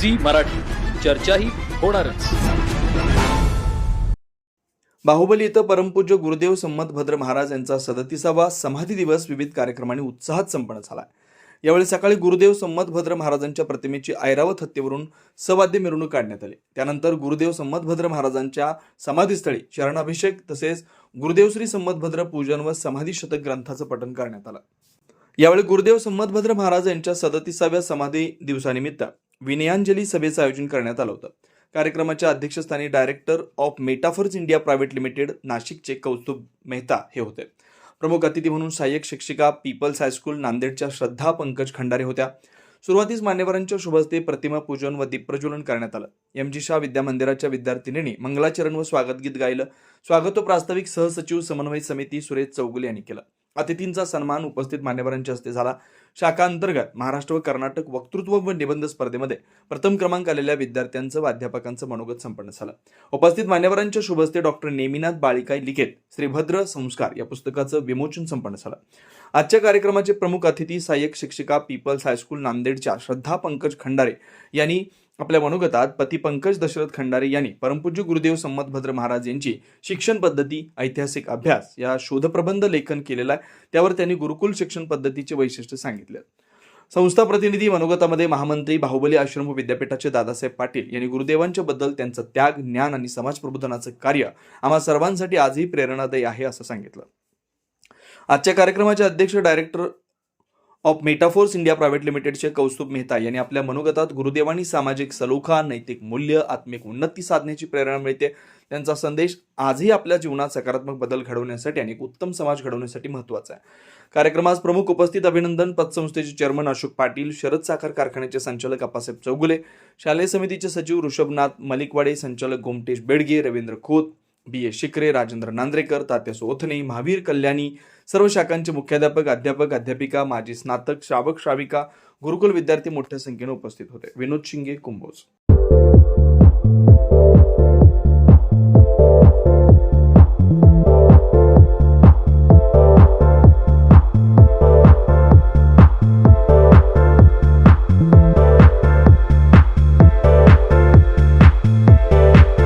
Zee Marathi. चर्चाही होणारच. बाहुबली इथं परमपूज्य गुरुदेव संमतभद्र महाराज यांचा सदतीसावा समाधी दिवस विविध कार्यक्रमांनी उत्साहात संपन्न झाला यावेळी सकाळी गुरुदेव संमतभद्र महाराजांच्या प्रतिमेची ऐरावत हत्येवरून सवाद्य मिरवणूक काढण्यात आली. त्यानंतर गुरुदेव संमतभद्र महाराजांच्या समाधीस्थळी चरणाभिषेक तसेच गुरुदेव श्री संमतभद्र पूजन व समाधी शतक ग्रंथाचं पठण करण्यात आलं. यावेळी गुरुदेव संमतभद्र महाराज यांच्या सदतीसाव्या समाधी दिवसानिमित्त विनयांजली सभेचं आयोजन करण्यात आलं होतं. कार्यक्रमाच्या अध्यक्षस्थानी director of Metaphors India private limited नाशिकचे कौस्तुभ मेहता हे होते. प्रमुख अतिथी म्हणून सहाय्यक शिक्षिका पीपल्स हायस्कूल नांदेडच्या श्रद्धा पंकज खंडारे होत्या. सुरुवातीस मान्यवरांच्या शुभस्ते प्रतिमा पूजन व दीपप्रज्वलन करण्यात आलं. एम जी शाह विद्या मंदिराच्या विद्यार्थिनींनी मंगलाचरण व स्वागत गीत गायलं. स्वागत प्रास्ताविक सहसचिव समन्वय समिती सुरेश चौगुले यांनी केलं. अतिथींचा सन्मान उपस्थित मान्यवरांच्या हस्ते झाला. शाखांतर्गत महाराष्ट्र व कर्नाटक वक्तृत्व व निबंध स्पर्धेमध्ये प्रथम क्रमांक आलेल्या विद्यार्थ्यांचं व अध्यापकांचं मनोगत संपन्न झालं. उपस्थित मान्यवरांच्या शुभस्ते डॉक्टर नेमिनाथ बाळिकाई लिखित श्रीभद्र संस्कार या पुस्तकाचं विमोचन संपन्न झालं. आजच्या कार्यक्रमाचे प्रमुख अतिथी सहाय्यक शिक्षिका पीपल्स हायस्कूल नांदेडच्या श्रद्धा पंकज खंडारे यांनी आपल्या मनोगतात पती पंकज दशरथ खंडारे यांनी परमपूज्य गुरुदेव संमतभद्र महाराज यांची शिक्षण पद्धती ऐतिहासिक अभ्यास या शोधप्रबंध लेखन केलेला आहे. त्यावर त्यांनी गुरुकुल शिक्षण पद्धतीचे वैशिष्ट्य सांगितले. संस्था प्रतिनिधी मनोगतामध्ये महामंत्री बाहुबली आश्रम व विद्यापीठाचे दादासाहेब पाटील यांनी गुरुदेवांच्या बद्दल त्यांचं त्याग ज्ञान आणि समाज प्रबोधनाचं कार्य आम्हा सर्वांसाठी आजही प्रेरणादायी आहे असं सांगितलं. आजच्या कार्यक्रमाचे अध्यक्ष director of Metaforce India private लिमिटेडचे कौस्तुभ मेहता यांनी आपल्या मनोगतात गुरुदेवांनी सामाजिक सलोखा नैतिक मूल्य आत्मिक उन्नती साधण्याची प्रेरणा मिळते. त्यांचा संदेश आजही आपल्या जीवनात सकारात्मक बदल घडवण्यासाठी आणि एक उत्तम समाज घडवण्यासाठी महत्त्वाचा आहे. कार्यक्रमास प्रमुख उपस्थित अभिनंदन पतसंस्थेचे चेअरमन अशोक पाटील शरद साखर कारखान्याचे संचालक अप्पासाहेब चौगुले शालेय समितीचे सचिव ऋषभनाथ मलिकवाडे संचालक गोमटेश बेडगे रवींद्र खोत बी ए शिकरे राजेंद्र नांद्रेकर तात्या सोथने महावीर कल्याणी सर्व शाखांचे मुख्याध्यापक अध्यापक अध्यापिका माजी स्नातक श्रावक श्राविका गुरुकुल विद्यार्थी मोठ्या संख्येने उपस्थित होते. विनोद शिंगे कुंभोज.